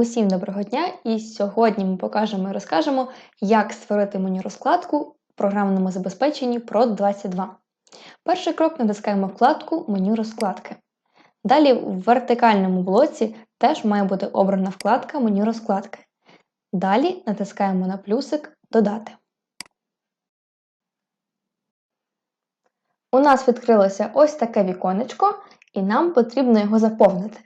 Усім доброго дня! І сьогодні ми покажемо і розкажемо, як створити меню розкладку в програмному забезпеченні PROD 22. Перший крок натискаємо вкладку Меню розкладки. Далі в вертикальному блоці теж має бути обрана вкладка Меню розкладки. Далі натискаємо на плюсик Додати. У нас відкрилося ось таке віконечко, і нам потрібно його заповнити.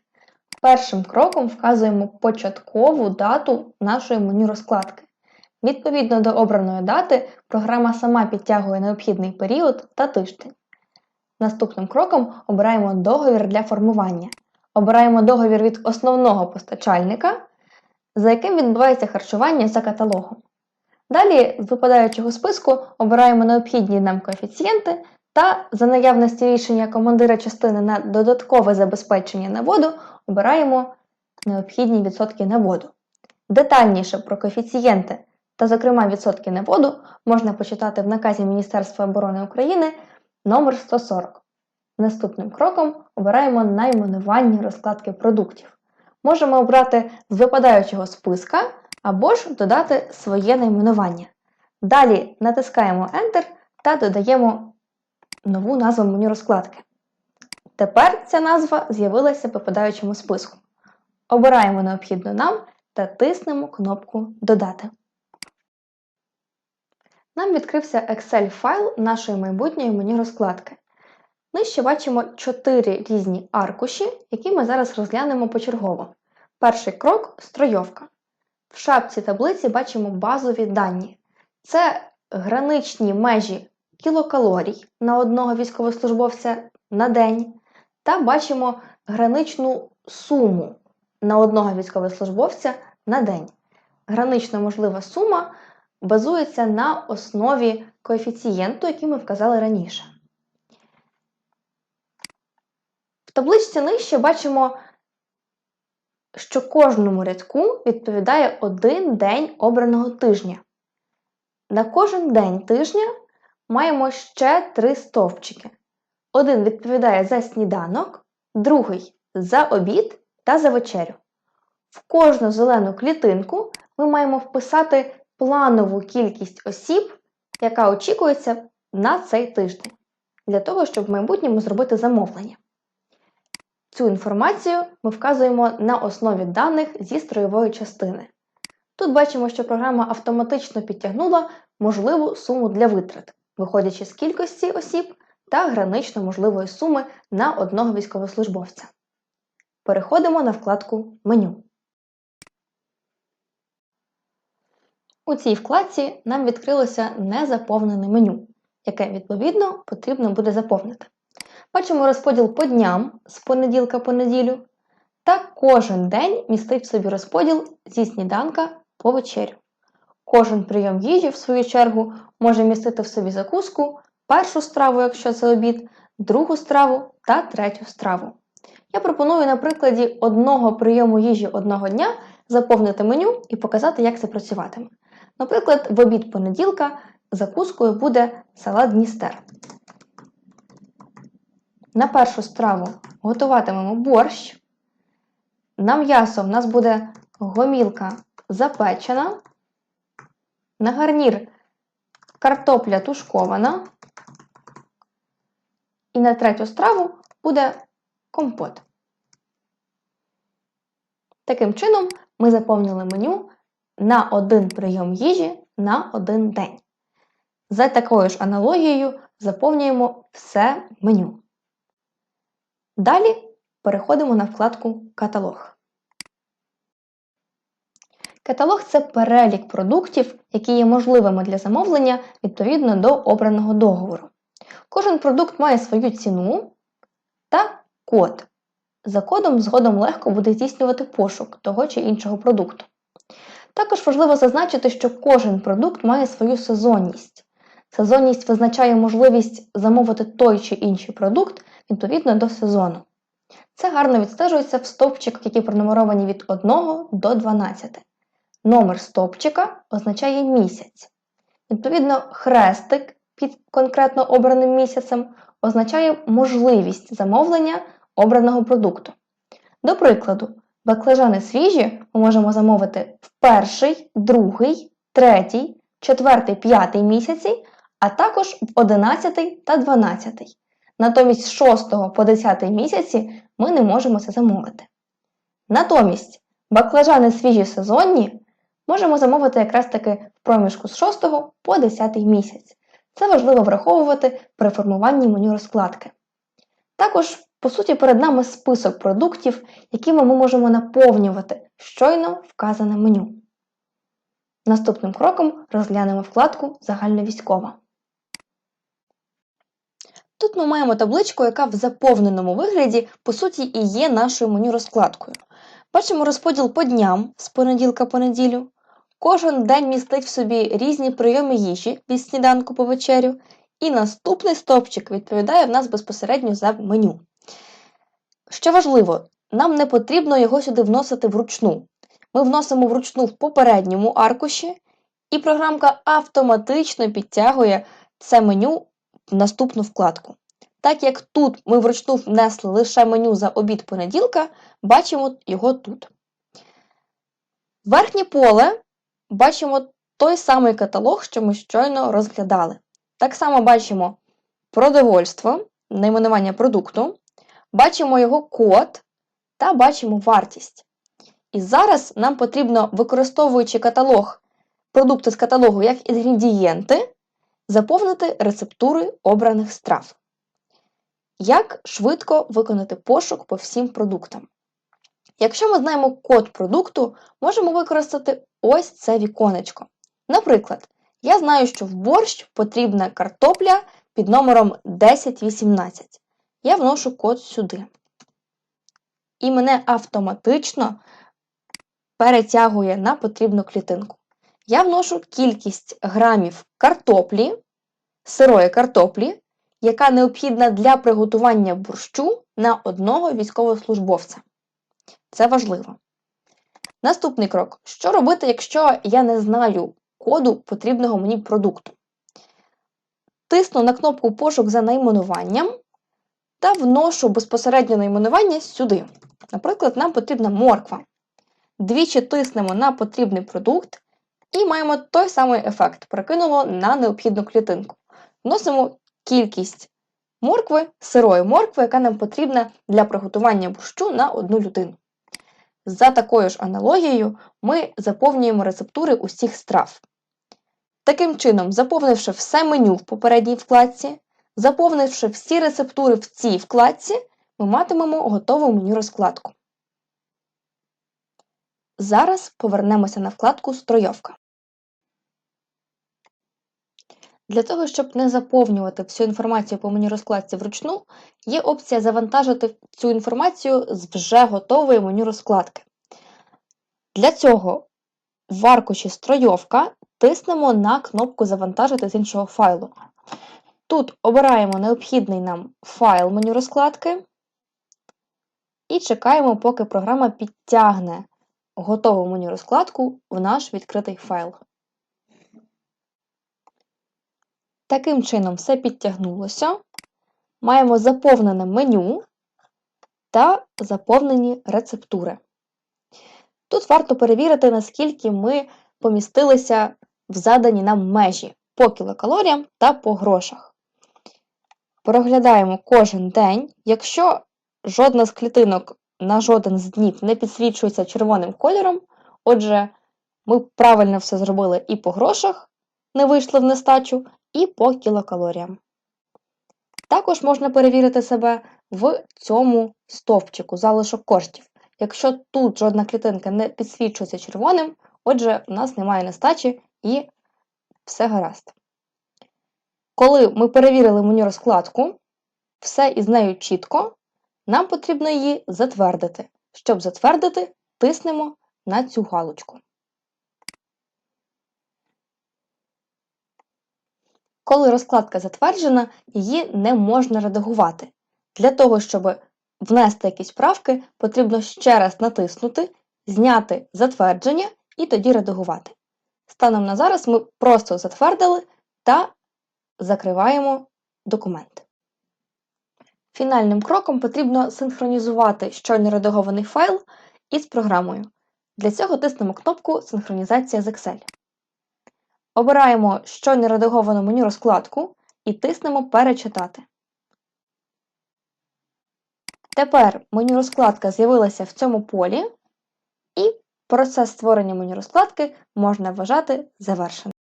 Першим кроком вказуємо початкову дату нашої меню розкладки. Відповідно до обраної дати, програма сама підтягує необхідний період та тиждень. Наступним кроком обираємо договір для формування. Обираємо договір від основного постачальника, за яким відбувається харчування за каталогом. Далі з випадаючого списку обираємо необхідні нам коефіцієнти та за наявності рішення командира частини на додаткове забезпечення на воду обираємо необхідні відсотки на воду. Детальніше про коефіцієнти та, зокрема, відсотки на воду можна почитати в наказі Міністерства оборони України номер 140 Наступним кроком обираємо найменування розкладки продуктів. Можемо обрати з випадаючого списка або ж додати своє найменування. Далі натискаємо Enter та додаємо нову назву меню розкладки. Тепер ця назва з'явилася в випадаючому списку. Обираємо необхідну нам та тиснемо кнопку Додати. Нам відкрився Excel файл нашої майбутньої меню розкладки. Нижче бачимо 4 різні аркуші, які ми зараз розглянемо почергово. Перший крок стройовка. В шапці таблиці бачимо базові дані. Це граничні межі кілокалорій на одного військовослужбовця на день, та бачимо граничну суму на одного військовослужбовця на день. Гранично можлива сума базується на основі коефіцієнту, який ми вказали раніше. В табличці нижче бачимо, що кожному рядку відповідає один день обраного тижня. На кожен день тижня маємо ще три стовпчики. Один відповідає за сніданок, другий за обід та за вечерю. В кожну зелену клітинку ми маємо вписати планову кількість осіб, яка очікується на цей тиждень, для того, щоб в майбутньому зробити замовлення. Цю інформацію ми вказуємо на основі даних зі строєвої частини. Тут бачимо, що програма автоматично підтягнула можливу суму для витрат, виходячи з кількості осіб та гранично можливої суми на одного військовослужбовця. Переходимо на вкладку Меню. У цій вкладці нам відкрилося незаповнене меню, яке, відповідно, потрібно буде заповнити. Бачимо розподіл по дням з понеділка по неділю, та кожен день містить в собі розподіл зі сніданка по вечерю. Кожен прийом їжі, в свою чергу, може містити в собі закуску, першу страву, якщо це обід, другу страву та третю страву. Я пропоную на прикладі одного прийому їжі одного дня заповнити меню і показати, як це працюватиме. Наприклад, в обід понеділка закускою буде салат Дністер. На першу страву готуватимемо борщ. На м'ясо в нас буде гомілка запечена. На гарнір картопля тушкована. І на третю страву буде компот. Таким чином, ми заповнили меню на один прийом їжі на один день. За такою ж аналогією заповнюємо все меню. Далі переходимо на вкладку Каталог. Каталог це перелік продуктів, які є можливими для замовлення відповідно до обраного договору. Кожен продукт має свою ціну та код. За кодом згодом легко буде здійснювати пошук того чи іншого продукту. Також важливо зазначити, що кожен продукт має свою сезонність. Сезонність визначає можливість замовити той чи інший продукт відповідно до сезону. Це гарно відстежується в стовпчиках, які пронумеровані від 1 до 12. Номер стовпчика означає місяць. Відповідно, хрестик під конкретно обраним місяцем означає можливість замовлення обраного продукту. До прикладу, Баклажани свіжі ми можемо замовити в перший, другий, третій, четвертий, п'ятий місяці, а також в 11 та 12. Натомість з 6 по 10 місяці ми не можемо це замовити. Натомість баклажани свіжі сезонні можемо замовити якраз таки в проміжку з 6 по 10 місяць. Це важливо враховувати при формуванні меню розкладки. Також, по суті, перед нами список продуктів, якими ми можемо наповнювати щойно вказане меню. Наступним кроком розглянемо вкладку Загальновійськова. Тут ми маємо табличку, яка в заповненому вигляді, по суті, і є нашою меню розкладкою. Бачимо розподіл по дням з понеділка по неділю. Кожен день містить в собі різні прийоми їжі від сніданку по вечерю, і наступний стовпчик відповідає в нас безпосередньо за меню. Що важливо, нам не потрібно його сюди вносити вручну. Ми вносимо вручну в попередньому аркуші, і програмка автоматично підтягує це меню в наступну вкладку. Так як тут ми вручну внесли лише меню за обід понеділка, бачимо його тут. Верхнє поле бачимо той самий каталог, що ми щойно розглядали. Так само бачимо продовольство, найменування продукту, бачимо його код та бачимо вартість. І зараз нам потрібно, використовуючи каталог, продукти з каталогу як інгредієнти, заповнити рецептури обраних страв. Як швидко виконати пошук по всім продуктам? Якщо ми знаємо код продукту, можемо використати ось це віконечко. Наприклад, я знаю, що в борщ потрібна картопля під номером 1018. Я вношу код сюди. І мене автоматично перетягує на потрібну клітинку. Я вношу кількість грамів картоплі, сирої картоплі, яка необхідна для приготування борщу на одного військовослужбовця. Це важливо. Наступний крок: що робити, якщо я не знаю коду потрібного мені продукту? Тисну на кнопку Пошук за найменуванням та вношу безпосередньо найменування сюди. Наприклад, нам потрібна морква. Двічі тиснемо на потрібний продукт і маємо той самий ефект. Перекинуло на необхідну клітинку. Вносимо кількість моркви, сирої моркви, яка нам потрібна для приготування борщу на одну людину. За такою ж аналогією, ми заповнюємо рецептури усіх страв. Таким чином, заповнивши все меню в попередній вкладці, заповнивши всі рецептури в цій вкладці, ми матимемо готову меню розкладку. Зараз повернемося на вкладку Стройовка. Для того, щоб не заповнювати всю інформацію по меню розкладці вручну, є опція завантажити цю інформацію з вже готової меню розкладки. Для цього в аркуші Стройовка тиснемо на кнопку Завантажити з іншого файлу. Тут обираємо необхідний нам файл меню розкладки і чекаємо, поки програма підтягне готову меню розкладку в наш відкритий файл. Таким чином, все підтягнулося. Маємо заповнене меню та заповнені рецептури. Тут варто перевірити, наскільки ми помістилися в задані нам межі по кілокалоріям та по грошах. Проглядаємо кожен день. Якщо жодна з клітинок на жоден з днів не підсвічується червоним кольором, отже, ми правильно все зробили і по грошах, не вийшли в нестачу, і по кілокалоріям. Також можна перевірити себе в цьому стовпчику залишок коштів. Якщо тут жодна клітинка не підсвічується червоним, отже, у нас немає нестачі і все гаразд. Коли ми перевірили меню розкладку, все із нею чітко, нам потрібно її затвердити. Щоб затвердити, тиснемо на цю галочку. Коли розкладка затверджена, її не можна редагувати. Для того, щоб внести якісь правки, потрібно ще раз натиснути, зняти затвердження і тоді редагувати. Станом на зараз ми просто затвердили та закриваємо документ. Фінальним кроком потрібно синхронізувати щойно редагований файл із програмою. Для цього тиснемо кнопку Синхронізація з Excel. Обираємо щойно редаговану меню розкладку і тиснемо Перечитати. Тепер меню розкладка з'явилася в цьому полі, і процес створення меню розкладки можна вважати завершеним.